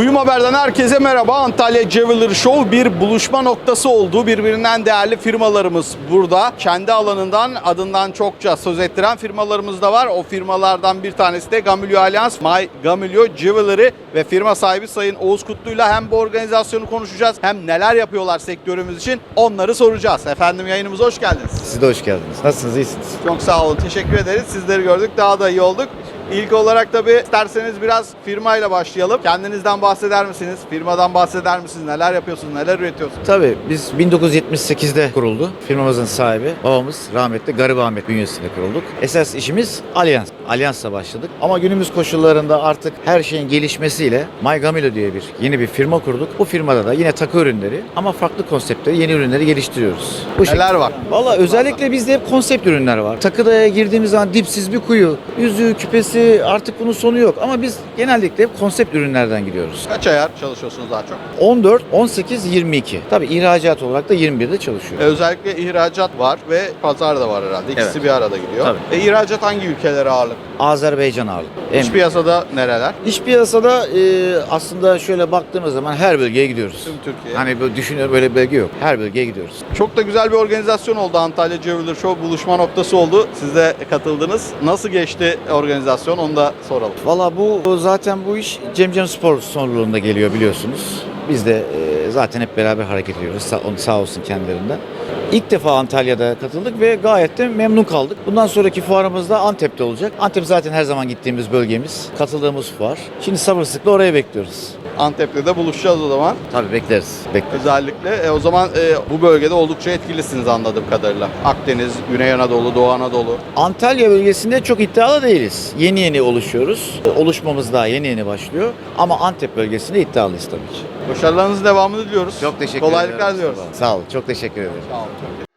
Kuyum Haber'den herkese merhaba. Antalya Jeweler Show bir buluşma noktası oldu. Birbirinden değerli firmalarımız burada. Kendi alanından adından çokça söz ettiren firmalarımız da var. O firmalardan bir tanesi de Gamilio Alliance, My Gamilio Jewelry ve firma sahibi Sayın Oğuz Kutlu'yla hem bu organizasyonu konuşacağız hem neler yapıyorlar sektörümüz için onları soracağız. Efendim yayınımıza hoş geldiniz. Siz de hoş geldiniz. Nasılsınız? İyisiniz? Çok sağ olun. Teşekkür ederiz. Sizleri gördük. Daha da iyi olduk. İlk olarak tabii isterseniz biraz firmayla başlayalım. Kendinizden bahseder misiniz? Firmadan bahseder misiniz? Neler yapıyorsunuz? Neler üretiyorsunuz? Tabii biz 1978'de kuruldu. Firmamızın sahibi babamız rahmetli Garip Ahmet bünyesinde kurulduk. Esas işimiz Alyans. Alyans'la başladık. Ama günümüz koşullarında artık her şeyin gelişmesiyle My Gamilo diye bir yeni bir firma kurduk. Bu firmada da yine takı ürünleri ama farklı konseptleri, yeni ürünleri geliştiriyoruz. Bu Neler var? Valla özellikle bizde hep konsept ürünler var. Takıdaya girdiğimiz zaman dipsiz bir kuyu, yüzüğü, küpesi artık bunun sonu yok. Ama biz genellikle hep konsept ürünlerden gidiyoruz. Kaç ayar çalışıyorsunuz daha çok? 14, 18, 22. Tabii ihracat olarak da 21'de çalışıyor. E, özellikle ihracat var ve pazar da var herhalde. İkisi Evet. bir arada gidiyor. Tabii. E, ihracat hangi ülkelere ağırlık? Azerbaycan ağırlıklı. En- İç piyasada nereler? İç piyasada e, aslında şöyle baktığımız zaman her bölgeye gidiyoruz. Tüm Türkiye. Hani böyle düşünüyorum böyle bir bölge yok. Her bölgeye gidiyoruz. Çok da güzel bir organizasyon oldu. Antalya Jeweler Show buluşma noktası oldu. Siz de katıldınız. Nasıl geçti organizasyon onu da soralım. Valla bu zaten bu iş Cemcem Spor sonruluğunda geliyor biliyorsunuz. Biz de e, zaten hep beraber hareket ediyoruz. Sa- onu sağ olsun kendilerinden. İlk defa Antalya'da katıldık ve gayet de memnun kaldık. Bundan sonraki fuarımız da Antep'te olacak. Antep zaten her zaman gittiğimiz bölgemiz, katıldığımız fuar. Şimdi sabırsızlıkla oraya bekliyoruz. Antep'te de buluşacağız o zaman. Tabii bekleriz. Bekleriz. Özellikle e, o zaman e, bu bölgede oldukça etkilisiniz anladığım kadarıyla. Akdeniz, Güney Anadolu, Doğu Anadolu. Antalya bölgesinde çok iddialı değiliz. Yeni yeni oluşuyoruz. Oluşmamız daha yeni yeni başlıyor. Ama Antep bölgesinde iddialıyız tabii ki. Başarılarınızın devamını diliyoruz. Çok teşekkür Kolaylıklar diliyoruz. Sağ olun. Çok teşekkür ederim. Sağ olun.